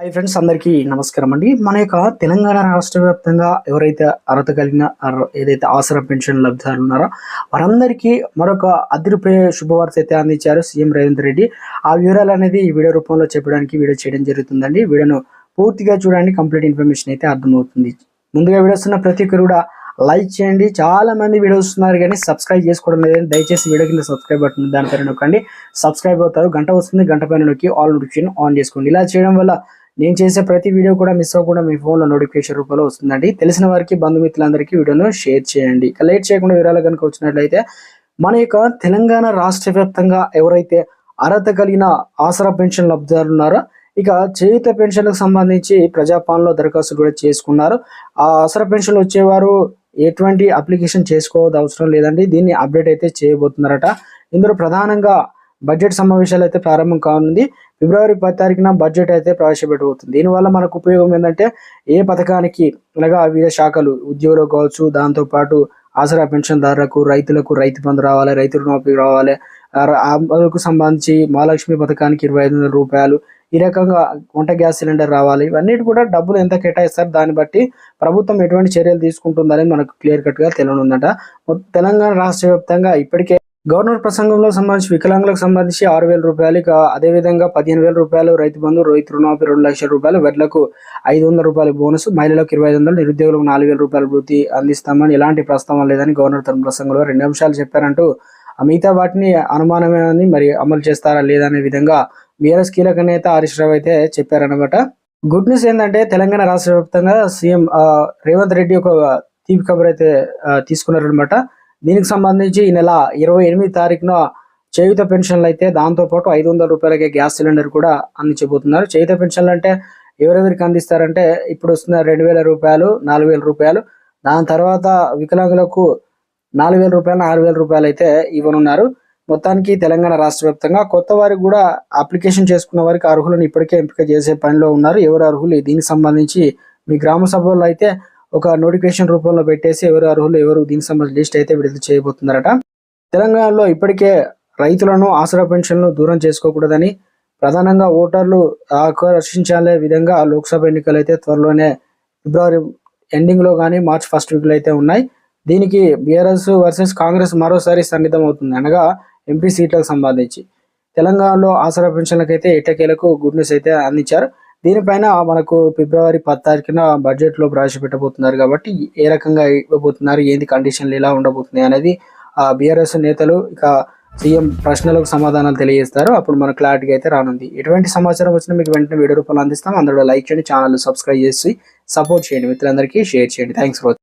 Hi friends అందరికీ నమస్కారం అండి. మన యొక్క తెలంగాణ రాష్ట్ర వ్యాప్తంగా ఎవరైతే అర్హత కలిగిన ఏదైతే ఆసరా పెన్షన్ లబ్ధిదారులు ఉన్నారో వారందరికీ మరొక అదిరిపోయే శుభవార్త అయితే అందించారు సీఎం రేవంత్ రెడ్డి. ఆ వివరాలు అనేది ఈ వీడియో రూపంలో చెప్పడానికి వీడియో చేయడం జరుగుతుందండి. వీడియోను పూర్తిగా చూడండి కంప్లీట్ ఇన్ఫర్మేషన్ అయితే అర్థమవుతుంది. ముందుగా వీడొస్తున్న ప్రతి ఒక్కరు కూడా లైక్ చేయండి. చాలా మంది వీడియోస్ వస్తున్నారు కానీ సబ్స్క్రైబ్ చేసుకోవడం లేదని దయచేసి వీడియో కింద సబ్స్క్రైబ్ బటన్ దానిపైన నొక్కండి. సబ్స్క్రైబ్ అవుతారు గంట వస్తుంది గంట పైన నొక్కి ఆల్ నోటిఫికేషన్ ఆన్ చేసుకోండి. ఇలా చేయడం వల్ల నేను చేసే ప్రతి వీడియో కూడా మిస్ అవ్వకుండా మీ ఫోన్లో నోటిఫికేషన్ రూపంలో వస్తుందండి. తెలిసిన వారికి బంధుమిత్రులందరికీ వీడియోను షేర్ చేయండి. ఇక లేట్ చేయకుండా వివరాలు కనుక వచ్చినట్లయితే మన యొక్క తెలంగాణ రాష్ట్ర వ్యాప్తంగా ఎవరైతే అర్హత కలిగిన ఆసరా పెన్షన్ లబ్ధిదారులు ఉన్నారో ఇక చేయుత పెన్షన్లకు సంబంధించి ప్రజాపాలనలో దరఖాస్తు కూడా చేసుకున్నారు. ఆ ఆసరా పెన్షన్లు వచ్చేవారు ఎటువంటి అప్లికేషన్ చేసుకోవద్దు అవసరం లేదండి. దీన్ని అప్డేట్ అయితే చేయబోతున్నారట. ఇందులో ప్రధానంగా బడ్జెట్ సమావేశాలు అయితే ప్రారంభం కానుంది. ఫిబ్రవరి పది తారీఖున బడ్జెట్ అయితే ప్రవేశపెట్టబోతుంది. దీనివల్ల మనకు ఉపయోగం ఏంటంటే ఏ పథకానికి అనగా వివిధ శాఖలు ఉద్యోగులు కావచ్చు దాంతోపాటు ఆసరా పెన్షన్దారులకు రైతులకు రైతు బంధు రావాలి రైతు రుణమాఫీ రావాలి. ఆ సంబంధించి మహాలక్ష్మి పథకానికి ఇరవై ఐదు వందల రూపాయలు ఈ రకంగా వంట గ్యాస్ సిలిండర్ రావాలి. ఇవన్నిటి కూడా డబ్బులు ఎంత కేటాయిస్తారు దాన్ని బట్టి ప్రభుత్వం ఎటువంటి చర్యలు తీసుకుంటుందని మనకు క్లియర్ కట్గా తెలియనుందట తెలంగాణ రాష్ట్ర వ్యాప్తంగా ఇప్పటికే గవర్నర్ ప్రసంగంలో సంబంధించి వికలాంగులకు సంబంధించి ఆరు వేల రూపాయలు ఇక అదేవిధంగా పదిహేను వేల రూపాయలు రైతు బంధు రైతు రుణమాఫీ రెండు లక్షల రూపాయలు వడ్లకు ఐదు వందల రూపాయలు బోనస్ మహిళలకు ఇరవై ఐదు వందలు నిరుద్యోగులకు నాలుగు వేల రూపాయల వృత్తి అందిస్తామని ఎలాంటి ప్రస్తావన లేదని గవర్నర్ తన ప్రసంగంలో రెండు అంశాలు చెప్పారంటూ మిగతా వాటిని అనుమానమే అని మరి అమలు చేస్తారా లేదా అనే విధంగా బీఆర్ఎస్ కీలక నేత హరీష్ రావు అయితే చెప్పారనమాట గుడ్ న్యూస్ ఏంటంటే తెలంగాణ రాష్ట్ర వ్యాప్తంగా సీఎం రేవంత్ రెడ్డి ఒక తీపి కబర్ అయితే తీసుకున్నారనమాట దీనికి సంబంధించి ఈ నెల ఇరవై ఎనిమిది తారీఖున చేయుత పెన్షన్లు అయితే దాంతోపాటు ఐదు వందల రూపాయలకే గ్యాస్ సిలిండర్ కూడా అందించబోతున్నారు. చేయుత పెన్షన్లు అంటే ఎవరెవరికి అందిస్తారంటే ఇప్పుడు వస్తున్న రెండు వేల రూపాయలు నాలుగు వేల రూపాయలు దాని తర్వాత వికలాంగులకు నాలుగు వేల రూపాయలు ఆరు వేల రూపాయలు అయితే ఇవ్వనున్నారు. మొత్తానికి తెలంగాణ రాష్ట్ర వ్యాప్తంగా కొత్త వారికి కూడా అప్లికేషన్ చేసుకున్న వారికి అర్హులను ఇప్పటికే ఎంపిక చేసే పనిలో ఉన్నారు. ఎవరు అర్హులు? దీనికి సంబంధించి మీ గ్రామ సభలో అయితే ఒక నోటిఫికేషన్ రూపంలో పెట్టేసి ఎవరు అర్హులు ఎవరు దీనికి సంబంధించిన లిస్ట్ అయితే విడుదల చేయబోతున్నారట. తెలంగాణలో ఇప్పటికే రైతులను ఆసరా పెన్షన్లు దూరం చేసుకోకూడదని ప్రధానంగా ఓటర్లు ఆకర్షించాలే విధంగా లోక్సభ ఎన్నికలు అయితే త్వరలోనే ఫిబ్రవరి ఎండింగ్లో కానీ మార్చ్ ఫస్ట్ వీక్లో అయితే ఉన్నాయి. దీనికి బీఆర్ఎస్ వర్సెస్ కాంగ్రెస్ మరోసారి సన్నిధం అవుతుంది అనగా ఎంపీ సీట్లకు సంబంధించి తెలంగాణలో ఆసరా పెన్షన్లకైతే ఎట్టకేలకు గుడ్ న్యూస్ అయితే అందించారు. దీనిపైన మనకు ఫిబ్రవరి పది తారీఖున బడ్జెట్లో ప్రవేశపెట్టబోతున్నారు కాబట్టి ఏ రకంగా ఇవ్వబోతున్నారు ఏంది కండిషన్లు ఎలా ఉండబోతున్నాయి అనేది ఆ బీఆర్ఎస్ నేతలు ఇక సీఎం ప్రశ్నలకు సమాధానాలు తెలియజేస్తారు. అప్పుడు మన క్లారిటీగా అయితే రానుంది. ఎటువంటి సమాచారం వచ్చినా మీకు వెంటనే వీడియో రూపంలో అందిస్తాం. అందులో లైక్ చేయండి ఛానల్ సబ్స్క్రైబ్ చేసి సపోర్ట్ చేయండి. మిత్రులందరికీ షేర్ చేయండి. Thanks for